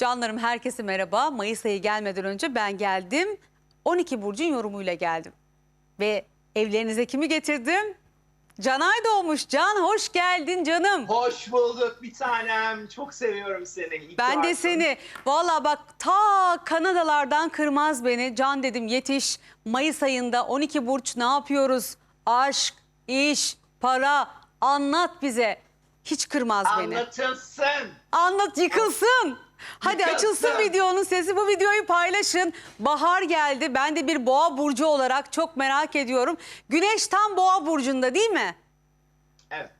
Canlarım herkese merhaba. Mayıs ayı gelmeden önce ben geldim. 12 burcun yorumuyla geldim. Ve evlerinize kimi getirdim? Canay doğmuş. Can hoş geldin canım. Hoş bulduk bir tanem. Çok seviyorum seni. İyi Ben de varsın. seni. Valla bak ta Kanadalardan kırmaz beni. Can dedim yetiş. Mayıs ayında 12 burç ne yapıyoruz? Aşk, iş, para anlat bize. Hiç kırmaz beni. Anlatılsın. Anlat yıkılsın. Hadi açılsın videonun sesi. Bu videoyu paylaşın. Bahar geldi. Ben de bir boğa burcu olarak çok merak ediyorum. Güneş tam boğa burcunda değil mi? Evet.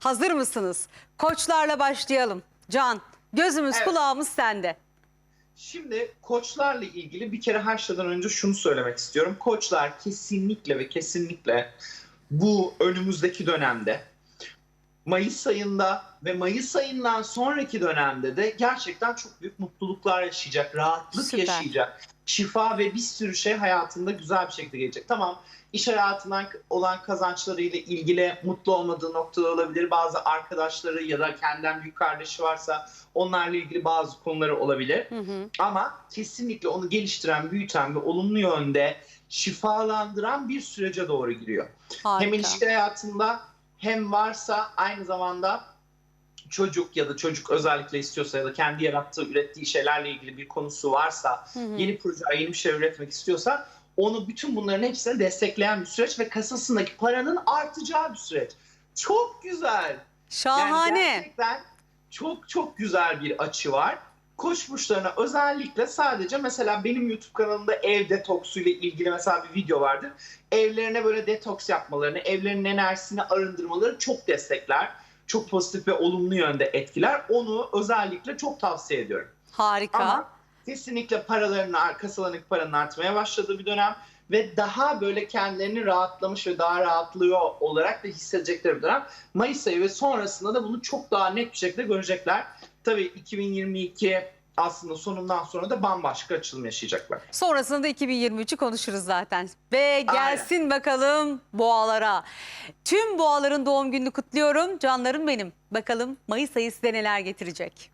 Hazır mısınız? Koçlarla başlayalım. Can, gözümüz Evet. kulağımız sende. Şimdi koçlarla ilgili bir kere her şeyden önce şunu söylemek istiyorum. Koçlar kesinlikle ve kesinlikle bu önümüzdeki dönemde Mayıs ayında ve Mayıs ayından sonraki dönemde de gerçekten çok büyük mutluluklar yaşayacak, rahatlık Süper. yaşayacak. Şifa ve bir sürü şey hayatında güzel bir şekilde gelecek. Tamam iş hayatından olan kazançlarıyla ilgili mutlu olmadığı noktalar olabilir. Bazı arkadaşları ya da kendinden büyük kardeşi varsa onlarla ilgili bazı konuları olabilir. Hı hı. Ama kesinlikle onu geliştiren, büyüten ve olumlu yönde şifalandıran bir sürece doğru giriyor. Harika. Hem ilişki hayatında hem varsa aynı zamanda çocuk ya da çocuk özellikle istiyorsa ya da kendi yarattığı, ürettiği şeylerle ilgili bir konusu varsa, Hı hı. yeni proje, yeni bir şey üretmek istiyorsa onu bütün bunların hepsini destekleyen bir süreç ve kasasındaki paranın artacağı bir süreç. Çok güzel. Şahane. Yani gerçekten çok çok güzel bir açı var. Koç burçlarına özellikle sadece mesela benim YouTube kanalımda ev detoksu ile ilgili mesela bir video vardır. Evlerine böyle detoks yapmalarını, evlerinin enerjisini arındırmaları çok destekler. Çok pozitif ve olumlu yönde etkiler. Onu özellikle çok tavsiye ediyorum. Harika. Ama kesinlikle paralarının, kasalarındaki paranın artmaya başladığı bir dönem ve daha böyle kendilerini rahatlamış ve daha rahatlıyor olarak da hissedecekleri bir dönem. Mayıs ayı ve sonrasında da bunu çok daha net bir şekilde görecekler. Tabii 2022 aslında sonundan sonra da bambaşka açılım yaşayacaklar. Sonrasında da 2023'ü konuşuruz zaten. Ve gelsin bakalım boğalara. Tüm boğaların doğum gününü kutluyorum. Canlarım benim. Bakalım Mayıs ayı size neler getirecek.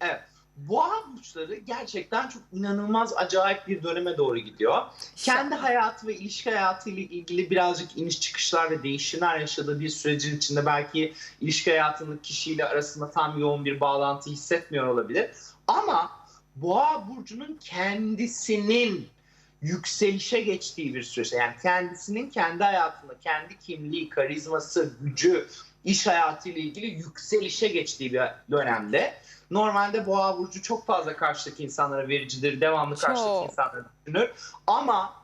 Evet. Boğa burçları gerçekten çok inanılmaz acayip bir döneme doğru gidiyor. Kendi hayatı ve ilişki hayatı ile ilgili birazcık iniş çıkışlar ve değişimler yaşadığı bir sürecin içinde belki ilişki hayatının kişiyle arasında tam yoğun bir bağlantı hissetmiyor olabilir. Ama Boğa burcunun kendisinin yükselişe geçtiği bir süreç. Yani kendisinin kendi hayatında kendi kimliği, karizması, gücü, iş hayatı ile ilgili yükselişe geçtiği bir dönemde. Normalde boğa burcu çok fazla karşıdaki insanlara vericidir, devamlı karşıdaki Çok. insanları düşünür. Ama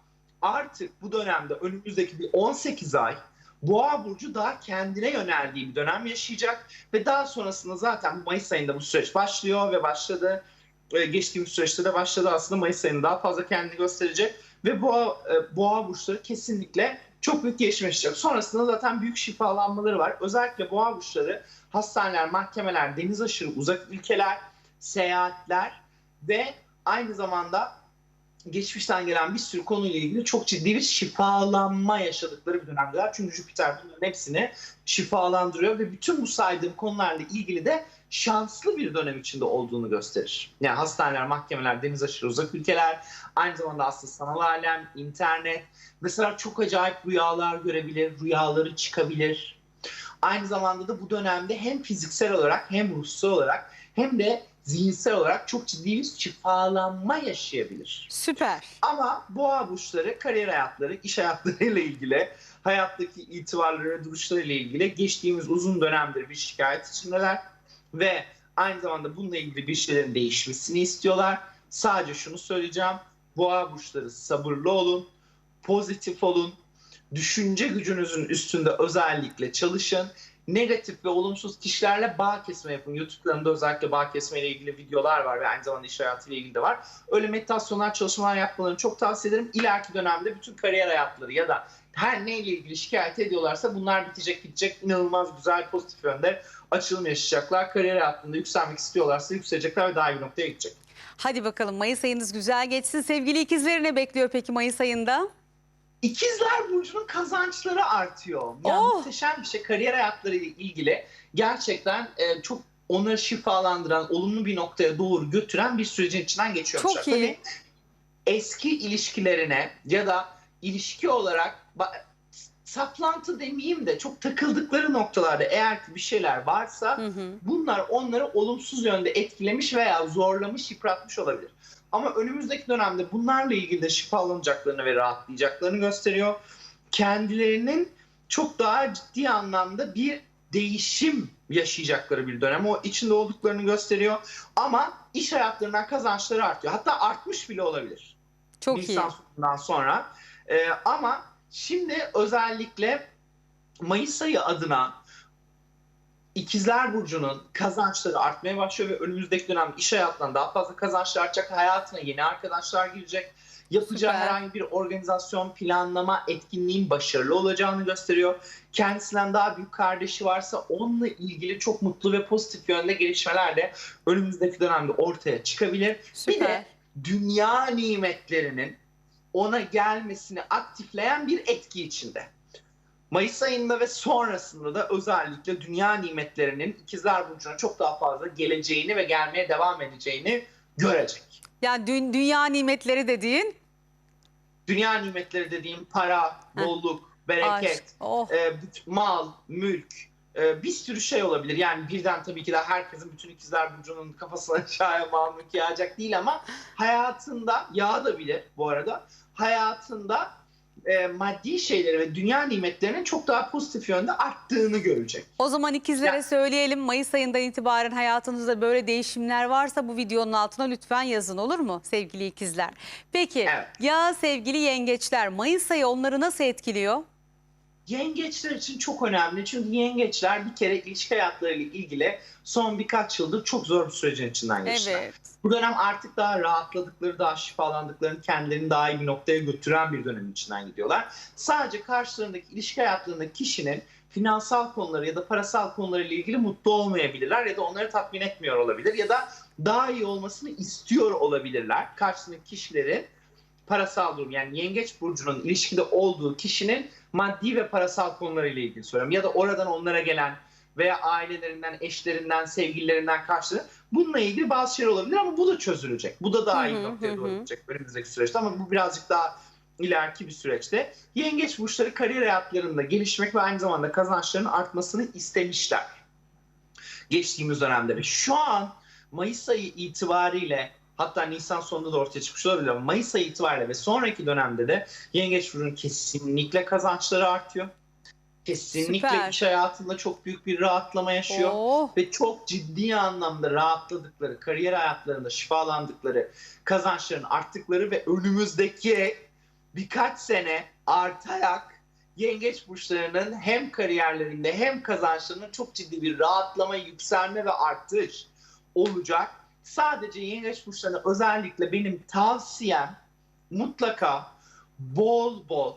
artık bu dönemde önümüzdeki bir 18 ay boğa burcu daha kendine yöneldiği bir dönem yaşayacak ve daha sonrasında zaten Mayıs ayında bu süreç başlıyor ve başladı. Geçtiğimiz süreçte de başladı aslında Mayıs ayında daha fazla kendini gösterecek ve boğa, e, boğa burçları kesinlikle çok büyük gelişme yaşayacak. Sonrasında zaten büyük şifalanmaları var. Özellikle boğa burçları hastaneler, mahkemeler, deniz aşırı uzak ülkeler, seyahatler ve aynı zamanda geçmişten gelen bir sürü konuyla ilgili çok ciddi bir şifalanma yaşadıkları bir dönemdeler. Çünkü Jüpiter bunların hepsini şifalandırıyor ve bütün bu saydığım konularla ilgili de şanslı bir dönem içinde olduğunu gösterir. Yani hastaneler, mahkemeler, deniz aşırı uzak ülkeler, aynı zamanda aslında sanal alem, internet, mesela çok acayip rüyalar görebilir, rüyaları çıkabilir. Aynı zamanda da bu dönemde hem fiziksel olarak hem ruhsal olarak hem de zihinsel olarak çok ciddi bir şifalanma yaşayabilir. Süper. Ama boğa burçları kariyer hayatları, iş hayatlarıyla ilgili, hayattaki itibarları duruşlarıyla ilgili geçtiğimiz uzun dönemdir bir şikayet içindeler. Ve aynı zamanda bununla ilgili bir şeylerin değişmesini istiyorlar. Sadece şunu söyleyeceğim. Boğa burçları sabırlı olun, pozitif olun, düşünce gücünüzün üstünde özellikle çalışın. Negatif ve olumsuz kişilerle bağ kesme yapın. YouTube özellikle bağ kesme ile ilgili videolar var ve aynı zamanda iş hayatıyla ilgili de var. Öyle meditasyonlar, çalışmalar yapmalarını çok tavsiye ederim. İleriki dönemde bütün kariyer hayatları ya da her neyle ilgili şikayet ediyorlarsa bunlar bitecek gidecek. İnanılmaz güzel pozitif yönde açılım yaşayacaklar. Kariyer hayatında yükselmek istiyorlarsa yükselecekler ve daha iyi noktaya gidecek. Hadi bakalım Mayıs ayınız güzel geçsin. Sevgili ikizleri ne bekliyor peki Mayıs ayında? İkizler Burcu'nun kazançları artıyor. Yani Oh! muhteşem bir şey. Kariyer hayatları ile ilgili gerçekten e, çok onları şifalandıran, olumlu bir noktaya doğru götüren bir sürecin içinden geçiyormuşlar. Çok iyi. Tabii eski ilişkilerine ya da ilişki olarak saplantı demeyeyim de çok takıldıkları noktalarda eğer ki bir şeyler varsa Hı hı. bunlar onları olumsuz yönde etkilemiş veya zorlamış, yıpratmış olabilir. Ama önümüzdeki dönemde bunlarla ilgili de şifalanacaklarını ve rahatlayacaklarını gösteriyor. Kendilerinin çok daha ciddi anlamda bir değişim yaşayacakları bir dönem. O içinde olduklarını gösteriyor. Ama iş hayatlarından kazançları artıyor. Hatta artmış bile olabilir. Çok iyi. Nisan sonundan sonra. Ee, ama şimdi özellikle Mayıs ayı adına İkizler Burcu'nun kazançları artmaya başlıyor ve önümüzdeki dönem iş hayatından daha fazla kazançlar artacak. Hayatına yeni arkadaşlar girecek. Yapacağı Süper. herhangi bir organizasyon, planlama, etkinliğin başarılı olacağını gösteriyor. Kendisinden daha büyük kardeşi varsa onunla ilgili çok mutlu ve pozitif yönde gelişmeler de önümüzdeki dönemde ortaya çıkabilir. Bir Süper. de dünya nimetlerinin ona gelmesini aktifleyen bir etki içinde. Mayıs ayında ve sonrasında da özellikle dünya nimetlerinin ikizler burcuna çok daha fazla geleceğini ve gelmeye devam edeceğini görecek. Yani dü- dünya nimetleri dediğin Dünya nimetleri dediğim para, bolluk, bereket, aşk. Oh. e, mal, mülk, e, bir sürü şey olabilir. Yani birden tabii ki de herkesin bütün ikizler burcunun kafasına aşağıya mal mülk yağacak değil ama hayatında yağabilir bu arada. Hayatında e, maddi şeyleri ve dünya nimetlerinin çok daha pozitif yönde arttığını görecek. O zaman ikizlere Ya- söyleyelim Mayıs ayından itibaren hayatınızda böyle değişimler varsa bu videonun altına lütfen yazın olur mu sevgili ikizler? Peki Evet. ya sevgili yengeçler Mayıs ayı onları nasıl etkiliyor? Yengeçler için çok önemli çünkü yengeçler bir kere ilişki hayatlarıyla ilgili son birkaç yıldır çok zor bir sürecin içinden geçtiler. Evet. Bu dönem artık daha rahatladıkları, daha şifalandıklarını, kendilerini daha iyi bir noktaya götüren bir dönem içinden gidiyorlar. Sadece karşılarındaki ilişki hayatlarındaki kişinin finansal konuları ya da parasal konularıyla ilgili mutlu olmayabilirler ya da onları tatmin etmiyor olabilir ya da daha iyi olmasını istiyor olabilirler. Karşısındaki kişilerin parasal durum yani yengeç burcunun ilişkide olduğu kişinin maddi ve parasal konularıyla ilgili söylüyorum. Ya da oradan onlara gelen veya ailelerinden, eşlerinden, sevgililerinden karşılanan bununla ilgili bazı şeyler olabilir ama bu da çözülecek. Bu da daha iyi noktaya doğru gidecek önümüzdeki süreçte ama bu birazcık daha ileriki bir süreçte. Yengeç burçları kariyer hayatlarında gelişmek ve aynı zamanda kazançlarının artmasını istemişler. Geçtiğimiz dönemde ve şu an Mayıs ayı itibariyle hatta Nisan sonunda da ortaya çıkmış olabilir ama Mayıs ayı itibariyle ve sonraki dönemde de Yengeç burcunun kesinlikle kazançları artıyor. Kesinlikle Süper. iş hayatında çok büyük bir rahatlama yaşıyor Oh. ve çok ciddi anlamda rahatladıkları, kariyer hayatlarında şifalandıkları, kazançların arttıkları ve önümüzdeki birkaç sene artarak yengeç burçlarının hem kariyerlerinde hem kazançlarının çok ciddi bir rahatlama, yükselme ve artış olacak. Sadece yengeç burçlarına özellikle benim tavsiyem mutlaka bol bol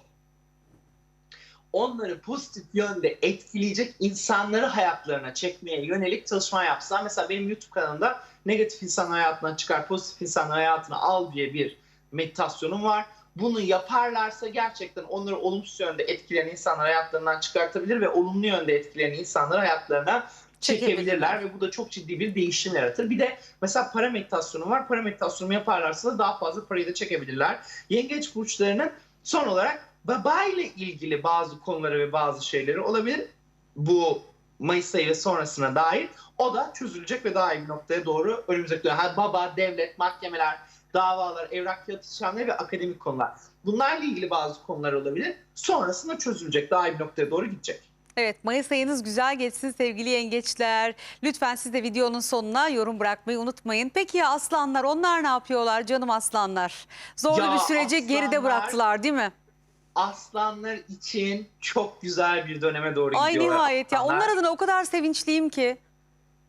onları pozitif yönde etkileyecek insanları hayatlarına çekmeye yönelik çalışma yapsam. Mesela benim YouTube kanalımda negatif insan hayatından çıkar, pozitif insan hayatına al diye bir meditasyonum var. Bunu yaparlarsa gerçekten onları olumsuz yönde etkileyen insanlar hayatlarından çıkartabilir ve olumlu yönde etkileyen insanları hayatlarına çekebilirler ve bu da çok ciddi bir değişim yaratır. Bir de mesela para meditasyonu var. Para meditasyonu yaparlarsa da daha fazla parayı da çekebilirler. Yengeç burçlarının son olarak baba ile ilgili bazı konuları ve bazı şeyleri olabilir. Bu Mayıs ayı ve sonrasına dair o da çözülecek ve daha iyi bir noktaya doğru önümüzdeki dönem. Ha, baba, devlet, mahkemeler, davalar, evrak fiyat işlemleri ve akademik konular. Bunlarla ilgili bazı konular olabilir. Sonrasında çözülecek, daha iyi bir noktaya doğru gidecek. Evet Mayıs ayınız güzel geçsin sevgili yengeçler. Lütfen siz de videonun sonuna yorum bırakmayı unutmayın. Peki ya aslanlar onlar ne yapıyorlar canım aslanlar? Zorlu Ya bir süreci geride aslanlar- bıraktılar değil mi? Aslanlar için çok güzel bir döneme doğru Ay gidiyorlar. nihayet ya Aslanlar. onlar adına o kadar sevinçliyim ki.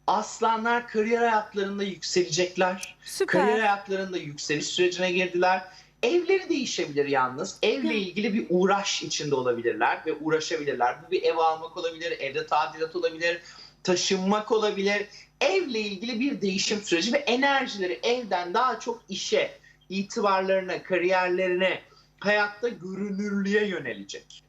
Aslanlar kariyer hayatlarında yükselecekler. Süper. Kariyer hayatlarında yükseliş sürecine girdiler. Evleri değişebilir yalnız. Evle ilgili bir uğraş içinde olabilirler ve uğraşabilirler. Bu bir ev almak olabilir, evde tadilat olabilir, taşınmak olabilir. Evle ilgili bir değişim süreci ve enerjileri evden daha çok işe, itibarlarına, kariyerlerine, hayatta görünürlüğe yönelecek.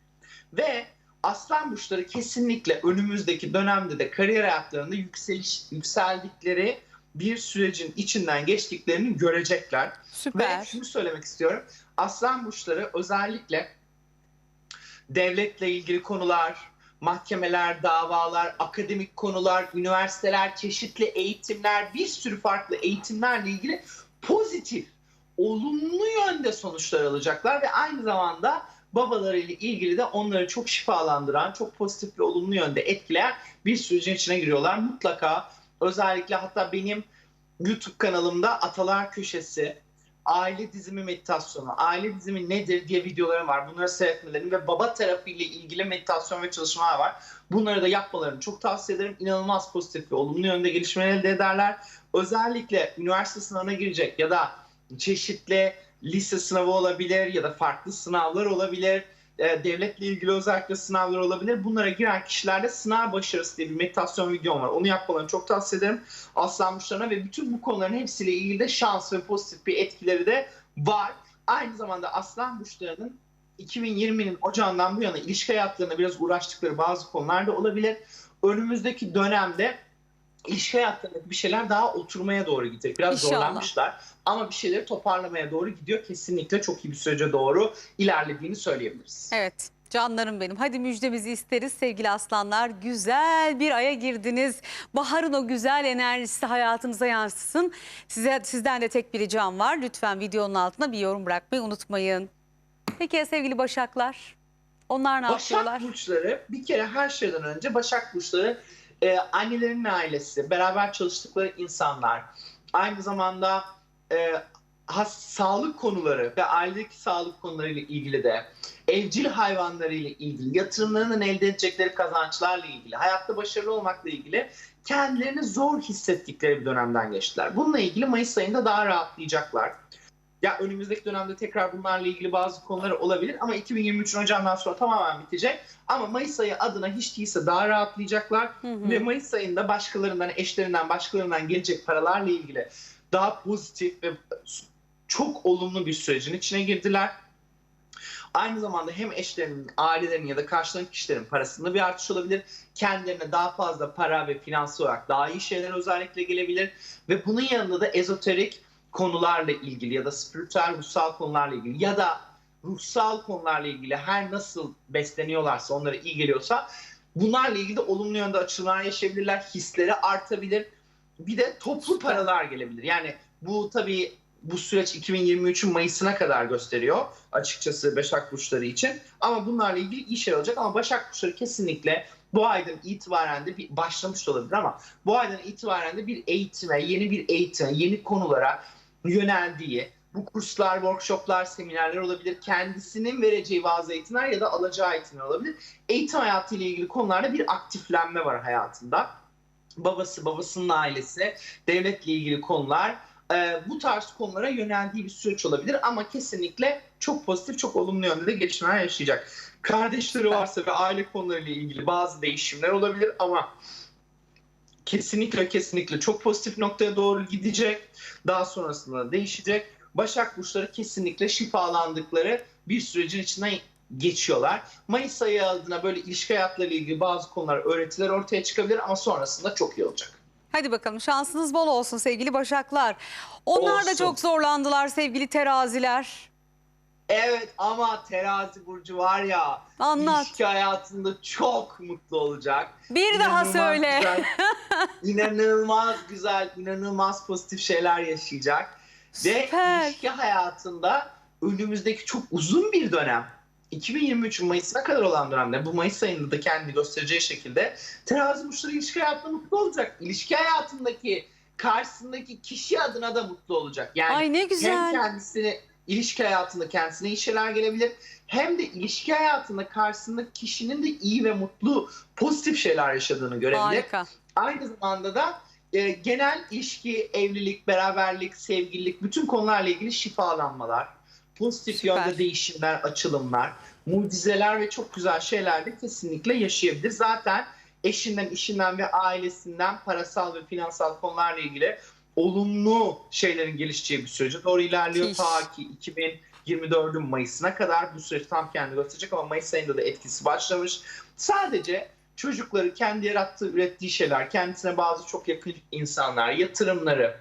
Ve Aslan burçları kesinlikle önümüzdeki dönemde de kariyer hayatlarında yükseliş, yükseldikleri bir sürecin içinden geçtiklerini görecekler. Ve Süper. şunu söylemek istiyorum. Aslan burçları özellikle devletle ilgili konular, mahkemeler, davalar, akademik konular, üniversiteler, çeşitli eğitimler, bir sürü farklı eğitimlerle ilgili pozitif, olumlu yönde sonuçlar alacaklar ve aynı zamanda babalarıyla ilgili de onları çok şifalandıran, çok pozitif ve olumlu yönde etkileyen bir sürecin içine giriyorlar. Mutlaka özellikle hatta benim YouTube kanalımda Atalar Köşesi, aile dizimi meditasyonu, aile dizimi nedir diye videolarım var. Bunları seyretmelerini ve baba tarafıyla ilgili meditasyon ve çalışmalar var. Bunları da yapmalarını çok tavsiye ederim. İnanılmaz pozitif ve olumlu yönde gelişmeler elde ederler. Özellikle üniversite sınavına girecek ya da çeşitli lise sınavı olabilir ya da farklı sınavlar olabilir. E, devletle ilgili özellikle sınavlar olabilir. Bunlara giren kişilerde sınav başarısı diye bir meditasyon videom var. Onu yapmalarını çok tavsiye ederim aslan burçlarına ve bütün bu konuların hepsiyle ilgili de şans ve pozitif bir etkileri de var. Aynı zamanda aslan burçlarının 2020'nin ocağından bu yana ilişki hayatlarına biraz uğraştıkları bazı konular da olabilir. Önümüzdeki dönemde ilişki hayatlarındaki bir şeyler daha oturmaya doğru gidecek. Biraz İnşallah. zorlanmışlar ama bir şeyleri toparlamaya doğru gidiyor. Kesinlikle çok iyi bir sürece doğru ilerlediğini söyleyebiliriz. Evet. Canlarım benim. Hadi müjdemizi isteriz sevgili aslanlar. Güzel bir aya girdiniz. Baharın o güzel enerjisi hayatınıza yansısın. Size sizden de tek bir ricam var. Lütfen videonun altına bir yorum bırakmayı unutmayın. Peki sevgili Başaklar? Onlar ne yapıyorlar? Başak burçları bir kere her şeyden önce Başak burçları e, annelerinin ailesi, beraber çalıştıkları insanlar, aynı zamanda e, has, sağlık konuları ve ailedeki sağlık konularıyla ilgili de evcil hayvanlarıyla ilgili, yatırımlarının elde edecekleri kazançlarla ilgili, hayatta başarılı olmakla ilgili kendilerini zor hissettikleri bir dönemden geçtiler. Bununla ilgili Mayıs ayında daha rahatlayacaklar. Ya önümüzdeki dönemde tekrar bunlarla ilgili bazı konular olabilir ama 2023'ün ocağından sonra tamamen bitecek. Ama Mayıs ayı adına hiç değilse daha rahatlayacaklar Hı hı. ve Mayıs ayında başkalarından, eşlerinden, başkalarından gelecek paralarla ilgili daha pozitif ve çok olumlu bir sürecin içine girdiler. Aynı zamanda hem eşlerinin, ailelerin ya da karşılarındaki kişilerin parasında bir artış olabilir. Kendilerine daha fazla para ve finansal olarak daha iyi şeyler özellikle gelebilir. Ve bunun yanında da ezoterik konularla ilgili ya da spiritüel ruhsal konularla ilgili ya da ruhsal konularla ilgili her nasıl besleniyorlarsa onlara iyi geliyorsa bunlarla ilgili de olumlu yönde açılımlar yaşayabilirler. Hisleri artabilir. Bir de toplu paralar gelebilir. Yani bu tabii bu süreç 2023'ün Mayıs'ına kadar gösteriyor açıkçası Başak Burçları için. Ama bunlarla ilgili iyi şeyler olacak ama Başak Burçları kesinlikle bu aydan itibaren de bir başlamış olabilir ama bu aydan itibaren de bir eğitime, yeni bir eğitime, yeni konulara yöneldiği, bu kurslar, workshoplar, seminerler olabilir. Kendisinin vereceği bazı eğitimler ya da alacağı eğitimler olabilir. Eğitim hayatıyla ilgili konularda bir aktiflenme var hayatında. Babası, babasının ailesi, devletle ilgili konular, e, bu tarz konulara yöneldiği bir süreç olabilir ama kesinlikle çok pozitif, çok olumlu yönde de gelişmeler yaşayacak. Kardeşleri varsa ve aile konularıyla ilgili bazı değişimler olabilir ama kesinlikle kesinlikle çok pozitif noktaya doğru gidecek. Daha sonrasında da değişecek. Başak burçları kesinlikle şifalandıkları bir sürecin içinden geçiyorlar. Mayıs ayı adına böyle ilişki hayatlarıyla ilgili bazı konular, öğretiler ortaya çıkabilir ama sonrasında çok iyi olacak. Hadi bakalım şansınız bol olsun sevgili Başaklar. Onlar da Olsun. çok zorlandılar sevgili teraziler. Evet ama terazi burcu var ya Anlat. ilişki hayatında çok mutlu olacak. Bir daha İnanılmaz söyle. Güzel, inanılmaz güzel, inanılmaz pozitif şeyler yaşayacak. Ve Süper. ilişki hayatında önümüzdeki çok uzun bir dönem 2023 Mayıs'ına kadar olan dönemde bu Mayıs ayında da kendini göstereceği şekilde terazi burçları ilişki hayatında mutlu olacak. İlişki hayatındaki karşısındaki kişi adına da mutlu olacak. Yani Ay ne hem güzel. kendisini ilişki hayatında kendisine iyi şeyler gelebilir hem de ilişki hayatında karşısındaki kişinin de iyi ve mutlu pozitif şeyler yaşadığını görebilir. Harika. Aynı zamanda da e, genel ilişki, evlilik, beraberlik, sevgililik bütün konularla ilgili şifalanmalar, pozitif Süper. yönde değişimler, açılımlar, mucizeler ve çok güzel şeyler de kesinlikle yaşayabilir. Zaten eşinden, işinden ve ailesinden parasal ve finansal konularla ilgili olumlu şeylerin gelişeceği bir sürece doğru ilerliyor. Müthiş. Ta ki 24'ün Mayıs'ına kadar bu süreç tam kendini gösterecek ama Mayıs ayında da etkisi başlamış. Sadece çocukları kendi yarattığı, ürettiği şeyler, kendisine bazı çok yakın insanlar, yatırımları,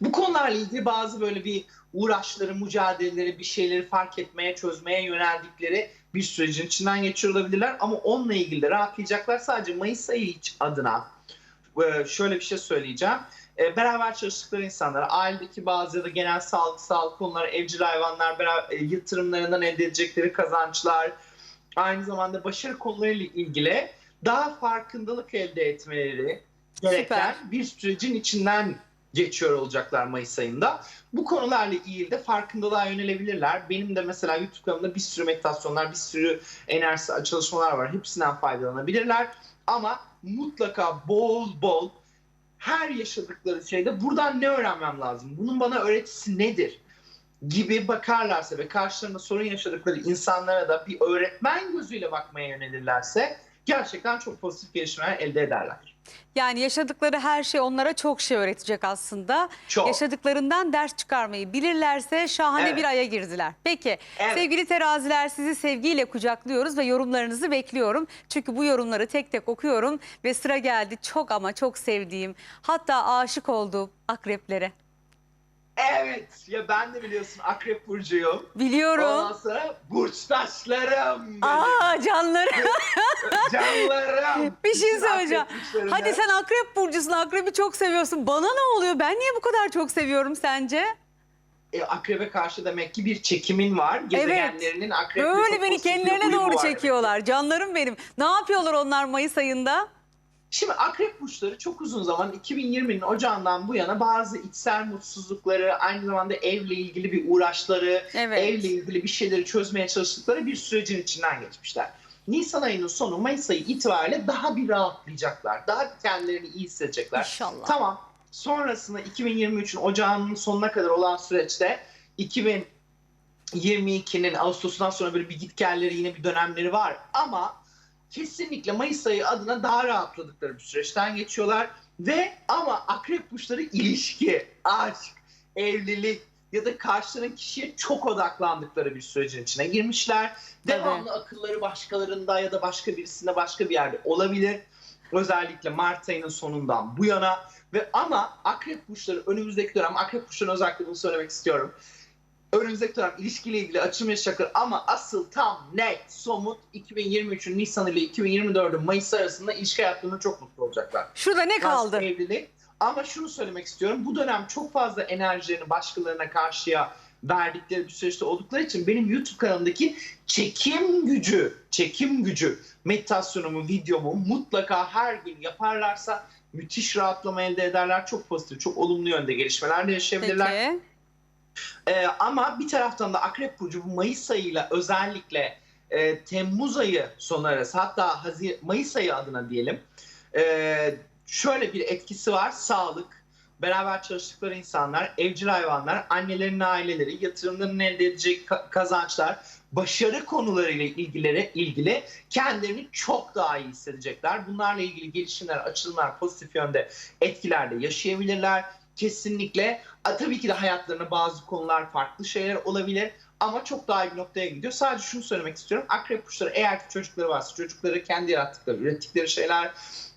bu konularla ilgili bazı böyle bir uğraşları, mücadeleleri, bir şeyleri fark etmeye, çözmeye yöneldikleri bir sürecin içinden geçiyor olabilirler. Ama onunla ilgili de rahatlayacaklar. Sadece Mayıs ayı adına e, şöyle bir şey söyleyeceğim. E, Beraber çalıştıkları insanlar, ailedeki bazı ya da genel sağlık, sağlık konuları, evcil hayvanlar, beraber, e, yatırımlarından elde edecekleri kazançlar, aynı zamanda başarı konularıyla ilgili daha farkındalık elde etmeleri gereken bir sürecin içinden geçiyor olacaklar Mayıs ayında. Bu konularla ilgili de farkındalığa yönelebilirler. Benim de mesela YouTube kanalımda bir sürü meditasyonlar, bir sürü enerji çalışmalar var. Hepsinden faydalanabilirler. Ama mutlaka bol bol her yaşadıkları şeyde buradan ne öğrenmem lazım? Bunun bana öğretisi nedir? gibi bakarlarsa ve karşılarında sorun yaşadıkları insanlara da bir öğretmen gözüyle bakmaya yönelirlerse gerçekten çok pozitif gelişmeler elde ederler. Yani yaşadıkları her şey onlara çok şey öğretecek aslında. Çok. Yaşadıklarından ders çıkarmayı bilirlerse şahane Evet. bir aya girdiler. Peki Evet. sevgili teraziler sizi sevgiyle kucaklıyoruz ve yorumlarınızı bekliyorum. Çünkü bu yorumları tek tek okuyorum ve sıra geldi çok ama çok sevdiğim hatta aşık olduğum akreplere. Evet ya ben de biliyorsun Akrep Burcu'yum. Biliyorum. Ondan sonra burçtaşlarım benim. Aa canlarım. Canlarım. Bir şey Bütün söyleyeceğim. akrep Hadi sen akrep burcusun, akrebi çok seviyorsun. Bana ne oluyor? Ben niye bu kadar çok seviyorum sence? E, akrebe karşı demek ki bir çekimin var. Gezegenlerinin akreple Böyle beni kendilerine doğru çekiyorlar. Canlarım benim. Ne yapıyorlar onlar Mayıs ayında? Şimdi akrep burçları çok uzun zaman 2020'nin ocağından bu yana bazı içsel mutsuzlukları, aynı zamanda evle ilgili bir uğraşları, Evet. evle ilgili bir şeyleri çözmeye çalıştıkları bir sürecin içinden geçmişler. Nisan ayının sonu Mayıs ayı itibariyle daha bir rahatlayacaklar. Daha kendilerini iyi hissedecekler. İnşallah. Tamam. Sonrasında 2023'ün ocağının sonuna kadar olan süreçte 2022'nin Ağustos'undan sonra böyle bir gitgelleri yine bir dönemleri var. Ama kesinlikle Mayıs ayı adına daha rahatladıkları bir süreçten geçiyorlar. Ve ama akrep burçları ilişki, aşk, evlilik ya da karşılarının kişiye çok odaklandıkları bir sürecin içine girmişler. Devamlı akılları başkalarında ya da başka birisinde başka bir yerde olabilir. Özellikle Mart ayının sonundan bu yana ve ama akrep burçları önümüzdeki dönem akrep burçlarının özellikle bunu söylemek istiyorum. Önümüzdeki dönem ilişkiyle ilgili açım yaşayacaklar ama asıl tam net somut 2023'ün Nisan ile 2024'ün Mayıs arasında ilişki hayatlarında çok mutlu olacaklar. Şurada ne kaldı? Aşk, evlilik. Ama şunu söylemek istiyorum. Bu dönem çok fazla enerjilerini başkalarına karşıya verdikleri bir süreçte oldukları için benim YouTube kanalımdaki çekim gücü, çekim gücü meditasyonumu, videomu mutlaka her gün yaparlarsa müthiş rahatlama elde ederler. Çok pozitif, çok olumlu yönde gelişmeler de yaşayabilirler. Peki. Ee, ama bir taraftan da Akrep Burcu bu Mayıs ayıyla özellikle e, Temmuz ayı sonu arası hatta Hazir Mayıs ayı adına diyelim e, şöyle bir etkisi var. Sağlık, beraber çalıştıkları insanlar, evcil hayvanlar, annelerin aileleri, yatırımlarının elde edecek ka- kazançlar, başarı konularıyla ilgileri, ilgili kendilerini çok daha iyi hissedecekler. Bunlarla ilgili gelişimler, açılımlar, pozitif yönde etkiler de yaşayabilirler. Kesinlikle tabii ki de hayatlarına bazı konular farklı şeyler olabilir ama çok daha iyi bir noktaya gidiyor. Sadece şunu söylemek istiyorum. Akrep burçları eğer ki çocukları varsa çocukları kendi yarattıkları, ürettikleri şeyler,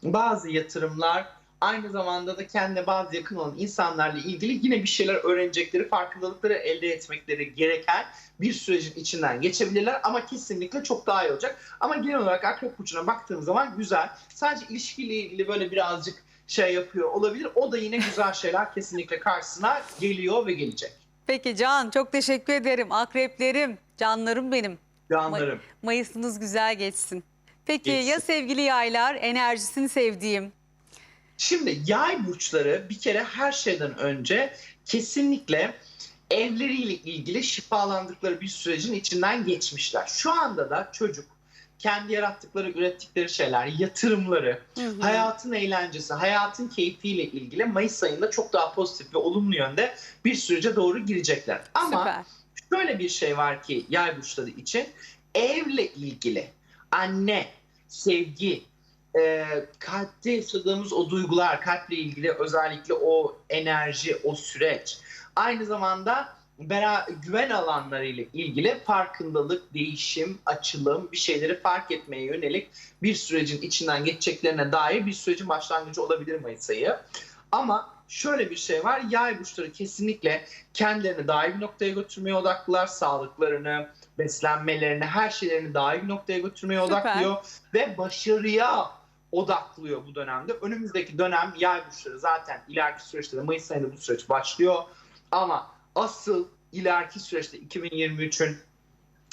bazı yatırımlar, aynı zamanda da kendine bazı yakın olan insanlarla ilgili yine bir şeyler öğrenecekleri, farkındalıkları elde etmekleri gereken bir sürecin içinden geçebilirler ama kesinlikle çok daha iyi olacak. Ama genel olarak Akrep Burcu'na baktığım zaman güzel. Sadece ilişkiyle ilgili böyle birazcık şey yapıyor olabilir. O da yine güzel şeyler kesinlikle karşısına geliyor ve gelecek. Peki Can çok teşekkür ederim. Akreplerim, canlarım benim. Canlarım. Mayıs'ınız güzel geçsin. Peki Geçsin. ya sevgili yaylar enerjisini sevdiğim. Şimdi yay burçları bir kere her şeyden önce kesinlikle evleriyle ilgili şifalandıkları bir sürecin içinden geçmişler. Şu anda da çocuk kendi yarattıkları, ürettikleri şeyler, yatırımları, Hı hı. hayatın eğlencesi, hayatın keyfiyle ilgili Mayıs ayında çok daha pozitif ve olumlu yönde bir sürece doğru girecekler. Ama Süper. şöyle bir şey var ki yay burçları için evle ilgili anne, sevgi, e, kalpte yaşadığımız o duygular, kalple ilgili özellikle o enerji, o süreç. Aynı zamanda bera- güven alanları ile ilgili farkındalık, değişim, açılım, bir şeyleri fark etmeye yönelik bir sürecin içinden geçeceklerine dair bir sürecin başlangıcı olabilir Mayıs ayı. Ama şöyle bir şey var. Yay burçları kesinlikle kendilerini iyi bir noktaya götürmeye odaklılar. Sağlıklarını, beslenmelerini, her şeylerini iyi bir noktaya götürmeye Süper. odaklıyor. Ve başarıya odaklıyor bu dönemde. Önümüzdeki dönem yay burçları zaten ileriki süreçte de Mayıs ayında bu süreç başlıyor. Ama asıl ileriki süreçte 2023'ün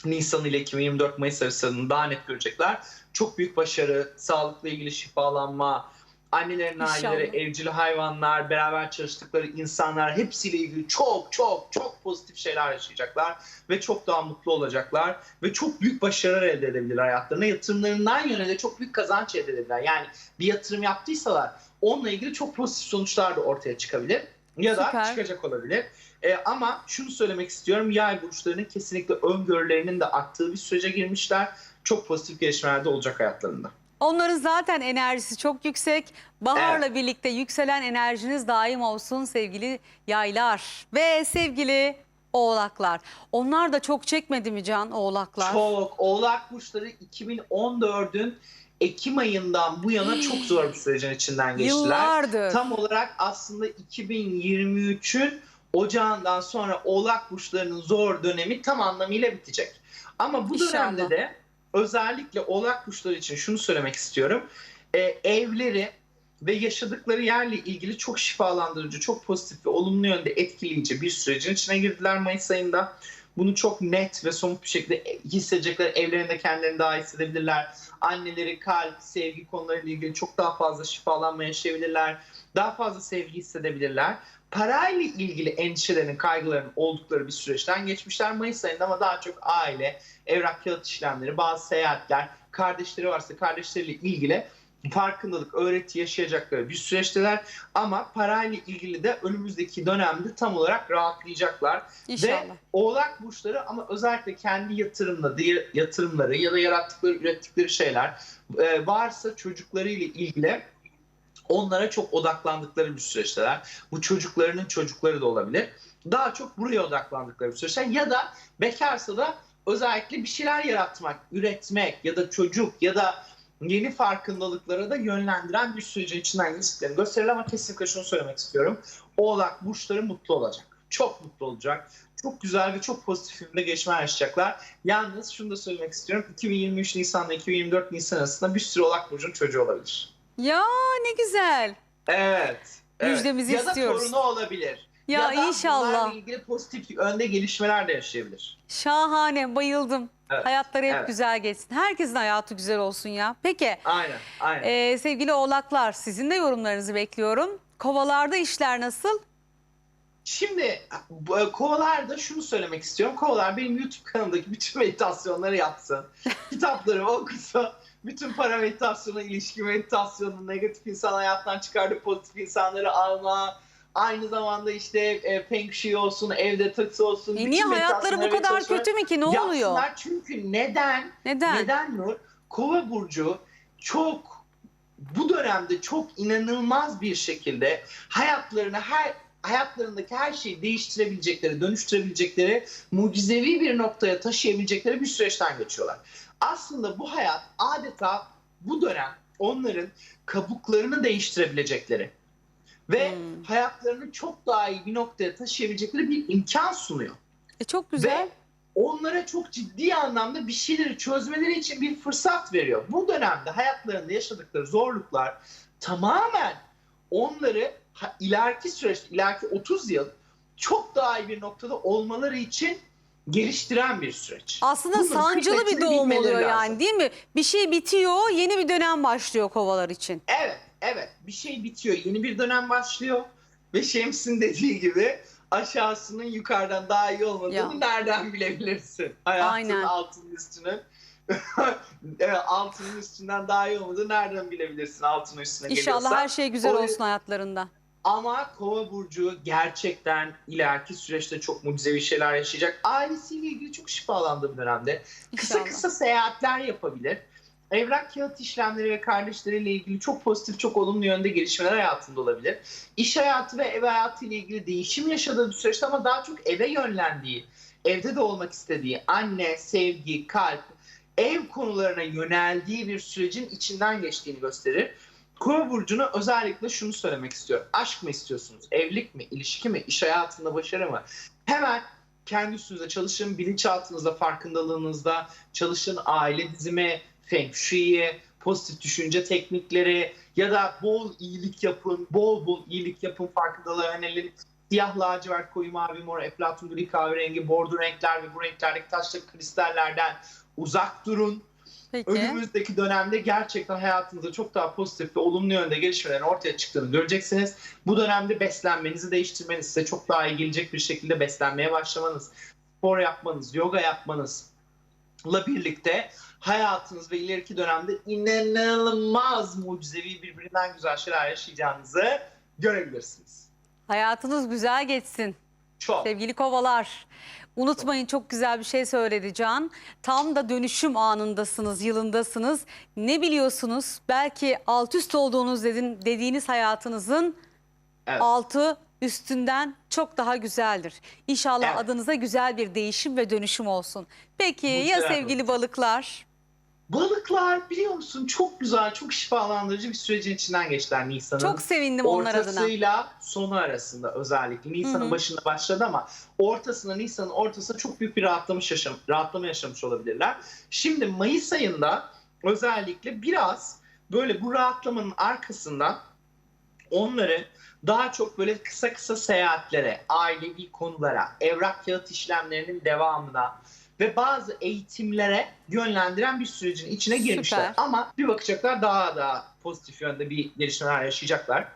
Nisan ile 2024 Mayıs arasını daha net görecekler. Çok büyük başarı, sağlıkla ilgili şifalanma, annelerin aileleri, evcil hayvanlar, beraber çalıştıkları insanlar hepsiyle ilgili çok çok çok pozitif şeyler yaşayacaklar ve çok daha mutlu olacaklar ve çok büyük başarılar elde edebilirler hayatlarına. Yatırımlarından yöne de çok büyük kazanç elde edebilirler. Yani bir yatırım yaptıysalar onunla ilgili çok pozitif sonuçlar da ortaya çıkabilir ya da Süper. çıkacak olabilir. E, ama şunu söylemek istiyorum. Yay burçlarının kesinlikle öngörülerinin de arttığı bir sürece girmişler. Çok pozitif gelişmeler de olacak hayatlarında. Onların zaten enerjisi çok yüksek. Baharla birlikte yükselen enerjiniz daim olsun sevgili yaylar ve sevgili oğlaklar. Onlar da çok çekmedi mi Can oğlaklar? Çok. Oğlak burçları 2014'ün Ekim ayından bu yana çok zor bir sürecin içinden geçtiler. Yıllardır. Tam olarak aslında 2023'ün ocağından sonra Oğlak burçlarının zor dönemi tam anlamıyla bitecek. Ama bu İnşallah. dönemde de özellikle Oğlak burçları için şunu söylemek istiyorum. Ee, evleri ve yaşadıkları yerle ilgili çok şifalandırıcı, çok pozitif ve olumlu yönde etkileyici bir sürecin içine girdiler Mayıs ayında. Bunu çok net ve somut bir şekilde hissedecekler. Evlerinde kendilerini daha hissedebilirler. Anneleri kalp, sevgi konularıyla ilgili çok daha fazla şifalanma yaşayabilirler. Daha fazla sevgi hissedebilirler. Parayla ilgili endişelerin, kaygıların oldukları bir süreçten geçmişler Mayıs ayında ama daha çok aile, evrak kağıt işlemleri, bazı seyahatler, kardeşleri varsa kardeşleriyle ilgili farkındalık, öğreti yaşayacakları bir süreçteler. Ama parayla ilgili de önümüzdeki dönemde tam olarak rahatlayacaklar. İnşallah. Ve Oğlak burçları ama özellikle kendi yatırımla, diğer yatırımları ya da yarattıkları, ürettikleri şeyler e, varsa çocuklarıyla ilgili onlara çok odaklandıkları bir süreçteler. Bu çocuklarının çocukları da olabilir. Daha çok buraya odaklandıkları bir süreçler. Ya da bekarsa da özellikle bir şeyler yaratmak, üretmek ya da çocuk ya da yeni farkındalıklara da yönlendiren bir sürecin içinden geçtiklerini gösterir ama kesinlikle şunu söylemek istiyorum. Oğlak burçları mutlu olacak. Çok mutlu olacak. Çok güzel ve çok pozitif yönde geçme yaşayacaklar. Yalnız şunu da söylemek istiyorum. 2023 Nisan ile 2024 Nisan arasında bir sürü Oğlak Burcu'nun çocuğu olabilir. Ya ne güzel. Evet. evet. Müjdemizi ya istiyoruz. da torunu olabilir. Ya, da inşallah. bunlarla ilgili pozitif önde gelişmeler de yaşayabilir. Şahane bayıldım. Evet, Hayatları hep evet. güzel geçsin. Herkesin hayatı güzel olsun ya. Peki Aynen, aynen. e, sevgili oğlaklar sizin de yorumlarınızı bekliyorum. Kovalarda işler nasıl? Şimdi e, kovalar şunu söylemek istiyorum. Kovalar benim YouTube kanalımdaki bütün meditasyonları yapsın. Kitaplarımı okusun. Bütün para meditasyonu, ilişki meditasyonu, negatif insan hayattan çıkardığı pozitif insanları alma. Aynı zamanda işte e, Feng Shui olsun, evde taksı olsun. E, niye hayatları bu kadar kötü mü ki? Ne oluyor? Yapsınlar çünkü neden? Neden? Neden Nur? Kova burcu çok bu dönemde çok inanılmaz bir şekilde hayatlarını her hayatlarındaki her şeyi değiştirebilecekleri, dönüştürebilecekleri, mucizevi bir noktaya taşıyabilecekleri bir süreçten geçiyorlar. Aslında bu hayat adeta bu dönem onların kabuklarını değiştirebilecekleri ve Hmm. hayatlarını çok daha iyi bir noktaya taşıyabilecekleri bir imkan sunuyor. E, çok güzel. Ve onlara çok ciddi anlamda bir şeyleri çözmeleri için bir fırsat veriyor. Bu dönemde hayatlarında yaşadıkları zorluklar tamamen onları ileriki süreçte, ileriki 30 yıl çok daha iyi bir noktada olmaları için geliştiren bir süreç. Aslında Bunun sancılı bir doğum oluyor lazım. yani değil mi? Bir şey bitiyor, yeni bir dönem başlıyor kovalar için. Evet, evet. Bir şey bitiyor, yeni bir dönem başlıyor ve Şems'in dediği gibi aşağısının yukarıdan daha iyi olmadığını Ya. nereden bilebilirsin? Hayatın Aynen. altının üstünün altının üstünden daha iyi olmadığını nereden bilebilirsin altının üstüne İnşallah geliyorsa? her şey güzel o- olsun hayatlarında. Ama Kova burcu gerçekten ileriki süreçte çok mucizevi şeyler yaşayacak. Ailesiyle ilgili çok şifalandığı bir dönemde. Kısa İnşallah. kısa seyahatler yapabilir. evrak kağıt işlemleri ve kardeşleriyle ilgili çok pozitif, çok olumlu yönde gelişmeler hayatında olabilir. İş hayatı ve ev hayatı ile ilgili değişim yaşadığı bir süreçte ama daha çok eve yönlendiği, evde de olmak istediği, anne, sevgi, kalp, ev konularına yöneldiği bir sürecin içinden geçtiğini gösterir. Kova burcuna özellikle şunu söylemek istiyorum. Aşk mı istiyorsunuz? Evlilik mi? ilişki mi? iş hayatında başarı mı? Hemen kendi üstünüze çalışın. Bilinçaltınızda, farkındalığınızda çalışın. Aile dizimi, feng shui'ye, pozitif düşünce teknikleri ya da bol iyilik yapın, bol bol iyilik yapın, farkındalığa yönelin. Siyah, lacivert, koyu mavi, mor, eflatun, gri, kahverengi, bordo renkler ve bu renklerdeki taşlı kristallerden uzak durun. Peki. Önümüzdeki dönemde gerçekten hayatınızda çok daha pozitif ve olumlu yönde gelişmelerin ortaya çıktığını göreceksiniz. Bu dönemde beslenmenizi değiştirmeniz, size çok daha iyi gelecek bir şekilde beslenmeye başlamanız, spor yapmanız, yoga yapmanızla birlikte hayatınız ve ileriki dönemde inanılmaz mucizevi birbirinden güzel şeyler yaşayacağınızı görebilirsiniz. Hayatınız güzel geçsin. Çok. Sevgili kovalar. Unutmayın çok güzel bir şey söyledi Can. Tam da dönüşüm anındasınız, yılındasınız. Ne biliyorsunuz? Belki alt üst olduğunuz dedin, dediğiniz hayatınızın Evet. altı üstünden çok daha güzeldir. İnşallah Evet. adınıza güzel bir değişim ve dönüşüm olsun. Peki ya Muhtemelen sevgili balıklar? Balıklar biliyor musun çok güzel, çok şifalandırıcı bir sürecin içinden geçtiler Nisan'ın. Çok sevindim onlar adına. Ortasıyla sonu arasında özellikle. Nisan'ın başında başladı ama ortasında Nisan'ın ortasında çok büyük bir rahatlamış yaşam, rahatlama yaşamış olabilirler. Şimdi Mayıs ayında özellikle biraz böyle bu rahatlamanın arkasından onları daha çok böyle kısa kısa seyahatlere, ailevi konulara, evrak kağıt işlemlerinin devamına ve bazı eğitimlere yönlendiren bir sürecin içine Süper. girmişler. Ama bir bakacaklar daha daha pozitif yönde bir gelişmeler yaşayacaklar.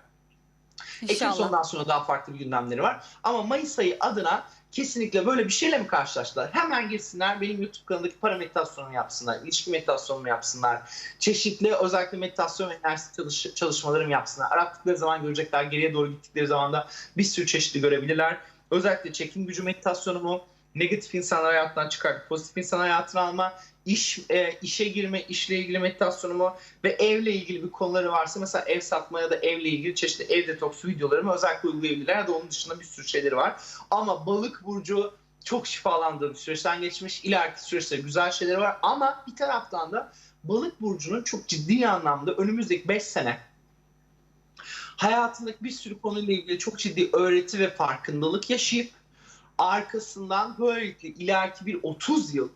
Ekim İnşallah. sonundan sonra daha farklı bir gündemleri var. Ama Mayıs ayı adına kesinlikle böyle bir şeyle mi karşılaştılar? Hemen girsinler benim YouTube kanalındaki para meditasyonumu yapsınlar, ilişki meditasyonumu yapsınlar. Çeşitli özellikle meditasyon ve enerji çalış- çalışmalarımı yapsınlar. Arattıkları zaman görecekler, geriye doğru gittikleri zaman da bir sürü çeşitli görebilirler. Özellikle çekim gücü meditasyonumu, negatif insanlar hayatından çıkartıp pozitif insan hayatına alma, iş e, işe girme, işle ilgili meditasyonumu ve evle ilgili bir konuları varsa mesela ev satma ya da evle ilgili çeşitli ev detoksu videolarımı özellikle uygulayabilirler ya da onun dışında bir sürü şeyleri var. Ama balık burcu çok şifalandığı bir süreçten geçmiş. İleriki süreçte güzel şeyleri var ama bir taraftan da balık burcunun çok ciddi anlamda önümüzdeki 5 sene hayatındaki bir sürü konuyla ilgili çok ciddi öğreti ve farkındalık yaşayıp arkasından böylelikle ileriki bir 30 yıl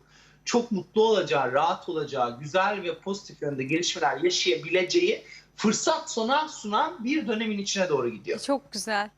çok mutlu olacağı, rahat olacağı, güzel ve pozitif yönde gelişmeler yaşayabileceği fırsat sona sunan bir dönemin içine doğru gidiyor. Çok güzel.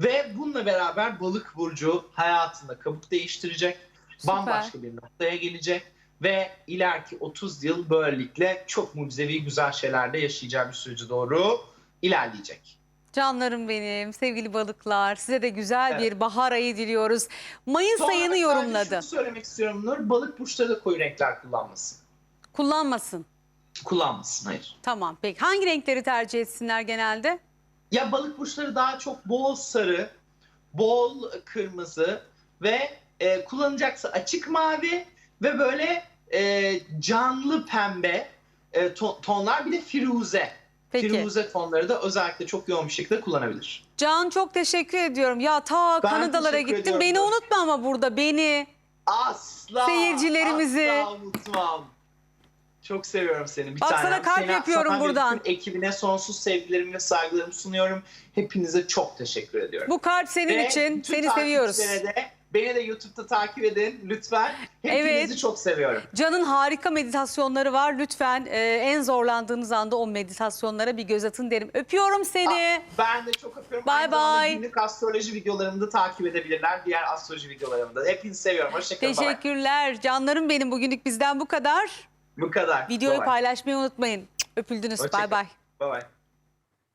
Ve bununla beraber balık burcu hayatında kabuk değiştirecek, Süper. bambaşka bir noktaya gelecek ve ileriki 30 yıl böylelikle çok mucizevi güzel şeylerde yaşayacağı bir sürece doğru ilerleyecek. Canlarım benim, sevgili balıklar. Size de güzel Evet. bir bahar ayı diliyoruz. Mayıs Son ayını yorumladı. Şunu söylemek istiyorum Nur, balık burçları da koyu renkler kullanmasın. Kullanmasın. Kullanmasın, hayır. Tamam peki. Hangi renkleri tercih etsinler genelde? Ya balık burçları daha çok bol sarı, bol kırmızı ve e, kullanacaksa açık mavi ve böyle e, canlı pembe e, to- tonlar bir de firuze. Peki. Firuze tonları da özellikle çok yoğun bir şekilde kullanabilir. Can çok teşekkür ediyorum. Ya ta Ben Kanadalara gittim. ediyorum. Beni unutma ama burada beni. Asla Seyircilerimizi. asla unutmam. Çok seviyorum seni. Bir Bak sana kalp Seni- yapıyorum sana buradan. ekibine sonsuz sevgilerimi ve saygılarımı sunuyorum. Hepinize çok teşekkür ediyorum. Bu kalp senin Ve için. Seni seviyoruz. De, beni de YouTube'da takip edin lütfen. Hepinizi Evet. çok seviyorum. Can'ın harika meditasyonları var. Lütfen e, en zorlandığınız anda o meditasyonlara bir göz atın derim. Öpüyorum seni. Ben de çok öpüyorum. Bye bye. Günlük astroloji videolarımı da takip edebilirler. Diğer astroloji videolarımı da. Hepinizi seviyorum. Hoşçakalın. Bye bye. Teşekkürler. Canlarım benim bugünlük bizden bu kadar. Bu kadar. Videoyu Bye bye. paylaşmayı unutmayın. Öpüldünüz. Hoşça Bay bay. Bye bye.